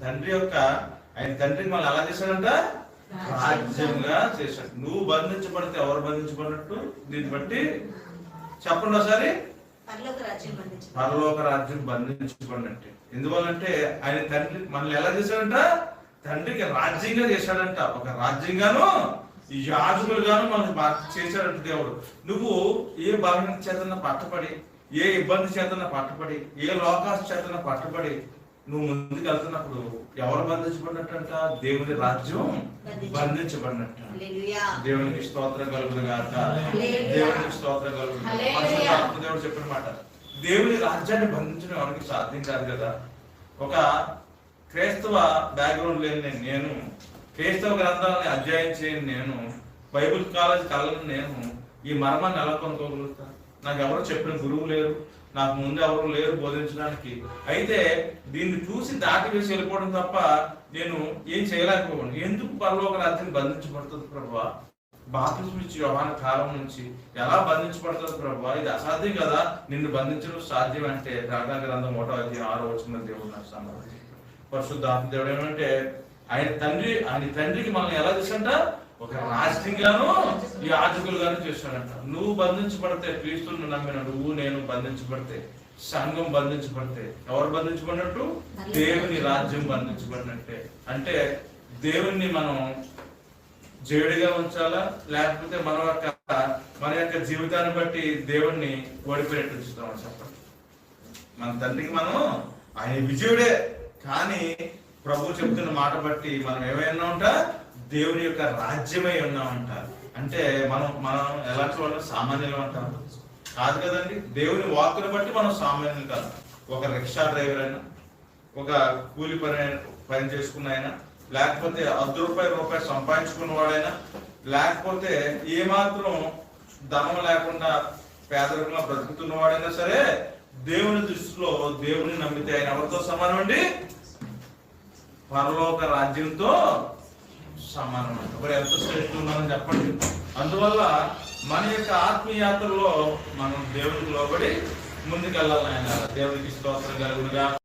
తండ్రి యొక్క ఆయన తండ్రికి మళ్ళీ ఎలా చేశాడంట? రాజ్యంగా చేశాడు. నువ్వు బంధించబడితే ఎవరు బంధించబడినట్టు? దీన్ని బట్టి చెప్పండి ఒకసారి. పరలోక రాజ్యం బంధించబడినట్టే ఎందువల్లంటే ఆయన తండ్రి మనల్ని ఎలా చేశాడంట? తండ్రికి రాజ్యంగా చేశాడంట. ఒక రాజ్యంగాను యాజకులుగాను మనల్ని చేశాడంట దేవుడు. నువ్వు ఏ బలహీన చేతన పట్టపడి ఏ ఇబ్బంది చేతన పట్టపడి ఏ లోకాశ చేతన పట్టపడి నువ్వు ముందుకు వెళ్తున్నప్పుడు ఎవరు బంధించబడినట్టంట? దేవుని రాజ్యం బంధించబడినట్ట. దేవునికి స్తోత్రం గాక. హల్లెలూయా. దేవునికి స్తోత్రం. పరిశుద్ధాత్మ దేవుడు చెప్పిన మాట. దేవుని రాజ్యాన్ని బంధించడం ఎవరికి సాధ్యం కాదు కదా. ఒక క్రైస్తవ బ్యాక్గ్రౌండ్ లేని నేను- క్రైస్తవ గ్రంథాలని అధ్యయనం చేయని నేను బైబిల్ కాలేజ్ కళ్ళని నేను ఈ మర్మాన్ని ఎలా కొనుక్కోగలుగుతా? నాకు ఎవరు చెప్పిన గురువు లేరు నాకు ముందు ఎవరు లేరు బోధించడానికి. అయితే దీన్ని చూసి దాటి వేసి వెళ్ళిపోవడం తప్ప నేను ఏం చేయలేకపోయాను. ఎందుకు పరలోక రాత్రిని బంధించబడుతుంది ప్రభా? బాప్తిస్మ ఇచ్చి యోహాన కాలం నుంచి ఎలా బంధించబడుతుంది ప్రభా? ఇది అసాధ్యం కదా నిన్ను బంధించడం సాధ్యం అంటే ప్రార్థనా గ్రంథం ఒకటో అధ్యాయం ఆరో వచ్చిన దేవుడు నాకు సమాధానం పరిశుద్ధ దేవుడు ఏమంటే ఆయన తండ్రి ఆయన తండ్రికి మనల్ని ఎలా చేశాడంట? ఒక రాష్ట్రంగాను ఈ యాజకులుగాను చేశాడంట నువ్వు బంధించబడితే క్రీస్తుని నమ్మిన నువ్వు నేను బంధించబడితే సంఘం బంధించబడితే ఎవరు బంధించబడినట్టు? దేవుని రాజ్యం బంధించబడినట్టే. అంటే దేవుణ్ణి మనం జేడుగా ఉంచాలా? లేకపోతే మన యొక్క మన యొక్క జీవితాన్ని బట్టి దేవుణ్ణి ఓడిపోయినట్టు ఉంచుతామని చెప్పండి. మన తండ్రికి మనం ఆయన విజయుడే. కానీ ప్రభు చెప్తున్న మాట బట్టి మనం ఏమైనా ఉంటా? దేవుని యొక్క రాజ్యమై ఉన్నామంట అంటే మనం మనం ఎలాంటి వాళ్ళు? సామాన్యులు అంటాం కాదు కదండి. దేవుని వాక్కును బట్టి మనం సామాన్యులు కాదు. ఒక రిక్షా డ్రైవర్ అయినా ఒక కూలి పని పని చేసుకున్న ఆయన లేకపోతే అర్ధ రూపాయి రూపాయి సంపాదించుకున్న వాడైనా లేకపోతే ఏమాత్రం ధనం లేకుండా పేదరికంగా బ్రతుకుతున్న వాడైనా సరే దేవుని దృష్టిలో దేవుని నమ్మితే ఆయన ఎవరితో సమానం అండి? పరలోక రాజ్యంతో సమానం మరి ఎంత శ్రేష్ఠ ఉన్నారని చెప్పండి. అందువల్ల మన యొక్క ఆత్మీయాత్రలో మనం దేవునికి లోబడి ముందుకెళ్ళాలి ఆయన. దేవునికి స్తోత్రం కలుగునుగా.